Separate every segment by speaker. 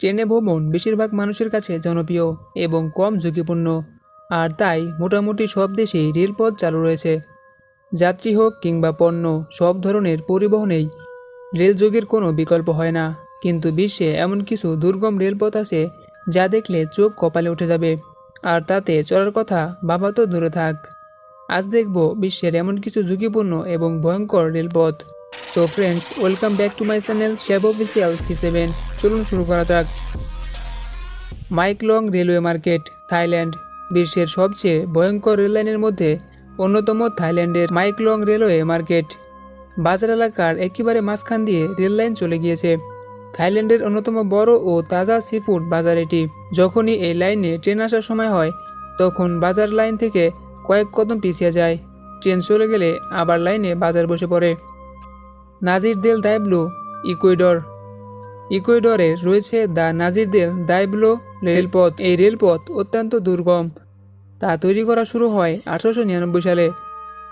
Speaker 1: ট্রেনে ভ্রমণ বেশিরভাগ মানুষের কাছে জনপ্রিয় এবং কম ঝুঁকিপূর্ণ। আর তাই মোটামুটি সব দেশেই রেলপথ চালু রয়েছে। যাত্রী হোক কিংবা পণ্য, সব ধরনের পরিবহনেই রেলযোগের কোনো বিকল্প হয় না। কিন্তু বিশ্বে এমন কিছু দুর্গম রেলপথ আছে যা দেখলে চোখ কপালে উঠে যাবে। আর তাতে চলার কথা বাবা তো দূরে থাক। আজ দেখব বিশ্বের এমন কিছু ঝুঁকিপূর্ণ এবং ভয়ঙ্কর রেলপথ। So friends welcome back to my channel Shab official C seven চলুন শুরু করা যাক। মাইকলং রেলওয়ে মার্কেট থাইল্যান্ড বিশ্বের সবচেয়ে ভয়ঙ্কর রেললাইনের মধ্যে অন্যতম থাইল্যান্ডের মাইকলং রেলওয়ে মার্কেট বাজার এলাকার একেবারে মাঝখান দিয়ে রেললাইন চলে গিয়েছে। থাইল্যান্ডের অন্যতম বড় ও তাজা সিফুড বাজার এটি। যখনই এই লাইনে ট্রেন আসার সময় হয়, তখন বাজার লাইন থেকে কয়েক কদম পিছিয়ে যায়। ট্রেন চলে গেলে আবার লাইনে বাজার বসে পড়ে। নাজির দেল দাইবলু ইকুয়েডর। ইকুয়েডরে রয়েছে দ্য নাজির দেল দাইবলো রেলপথ। এই রেলপথ অত্যন্ত দুর্গম। তা তৈরি করা শুরু হয় আঠারোশো নিরানব্বই সালে।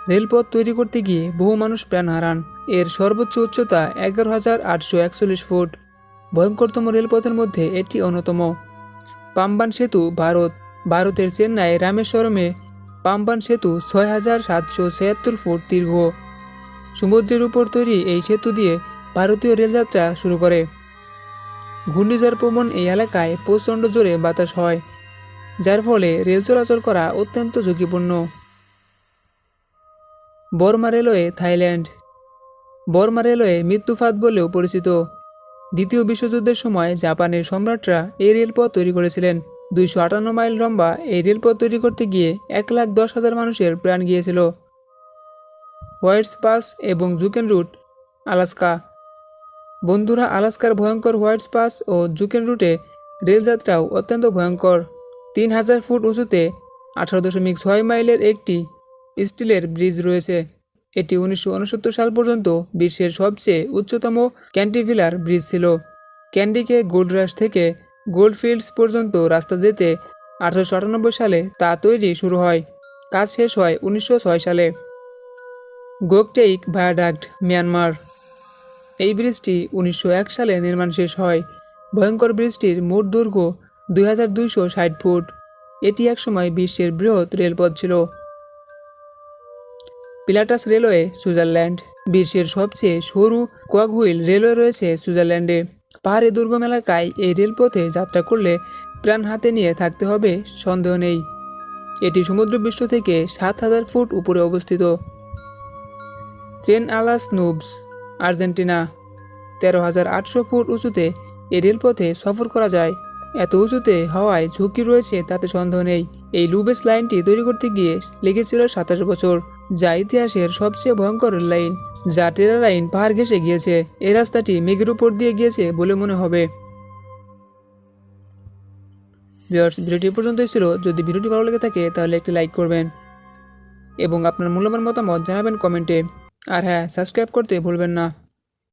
Speaker 1: রেলপথ তৈরি করতে গিয়ে বহু মানুষ প্রাণ হারান। এর সর্বোচ্চ উচ্চতা এগারো হাজার আটশো একচল্লিশ ফুট। ভয়ঙ্করতম রেলপথের মধ্যে এটি অন্যতম। পাম্বান সেতু ভারত। ভারতের চেন্নাই রামেশ্বরমে পাম্বান সেতু ছয় হাজার সাতশো ছিয়াত্তর ফুট দীর্ঘ। সমুদ্রের উপর তৈরি এই সেতু দিয়ে ভারতীয় রেলযাত্রা শুরু করে। ঘূর্ণিঝড় প্রবণ এই এলাকায় প্রচণ্ড জোরে বাতাস হয়, যার ফলে রেল চলাচল করা অত্যন্ত ঝুঁকিপূর্ণ। Burma railway Thailand. Burma railway মৃত্যুফাত বলেও পরিচিত। দ্বিতীয় বিশ্বযুদ্ধের সময় জাপানের সম্রাটরা এই রেলপথ তৈরি করেছিলেন। দুইশো আটান্ন মাইল লম্বা এই রেলপথ তৈরি করতে গিয়ে এক লাখ দশ হাজার মানুষের প্রাণ গিয়েছিল। হোয়াইটস পাস এবং জুকেন রুট আলাস্কা। বন্ধুরা, আলাস্কার ভয়ঙ্কর হোয়াইটস পাস ও জুকেন রুটে রেলযাত্রাও অত্যন্ত ভয়ঙ্কর। তিন হাজার ফুট উঁচুতে আঠারো দশমিক ছয় মাইলের একটি স্টিলের ব্রিজ রয়েছে। এটি উনিশশো উনসত্তর সাল পর্যন্ত বিশ্বের সবচেয়ে উচ্চতম ক্যান্টিভিলার ব্রিজ ছিল। ক্যান্ডিকে গোল্ড রাশ থেকে গোল্ডফিল্ডস পর্যন্ত রাস্তা যেতে আঠারোশো আটানব্বই সালে তা তৈরি শুরু হয়। কাজ শেষ হয় উনিশশো ছয় সালে। Gokteik viaduct Myanmar. এই ব্রিজটি উনিশশো এক সালে নির্মাণ শেষ হয়। ভয়ঙ্কর ব্রিজটির মোট দৈর্ঘ্য দুই হাজার দুইশো ষাট ফুট। এটি একসময় বিশ্বের বৃহৎ রেলপথ ছিল। পিলাটাস রেলওয়ে সুইজারল্যান্ড, বিশ্বের সবচেয়ে সরু কোয়াকহুইল রেলওয়ে রয়েছে সুইজারল্যান্ডে। পাহাড়ি দুর্গম এলাকায় এই রেলপথে যাত্রা করলে প্রাণ হাতে নিয়ে থাকতে হবে, সন্দেহ নেই। এটি সমুদ্র বিশ্ব থেকে সাত হাজার ফুট উপরে অবস্থিত। ট্রেন আলাস নুবস, আর্জেন্টিনা, তেরো হাজার আটশো ফুট উঁচুতে এই রেলপথে সফর করা যায়। এত উঁচুতে হওয়ায় ঝুঁকি রয়েছে, তাতে সন্দেহ নেই। এই লুবেস লাইনটি তৈরি করতে গিয়ে লেগেছিল সাতাশ বছর, যা ইতিহাসের সবচেয়ে ভয়ঙ্কর লাইন, যা টেরা লাইন পাহাড় ঘেঁষে গিয়েছে। এই রাস্তাটি মেঘের উপর দিয়ে গিয়েছে বলে মনে হবে। ভিডিওটি পর্যন্তই ছিল। যদি ভিডিওটি ভালো লেগে থাকে, তাহলে একটি লাইক করবেন। এবং আপনার মূল্যবান মতামত জানাবেন কমেন্টে। আর হ্যাঁ সাবস্ক্রাইব করতে ভুলবেন না।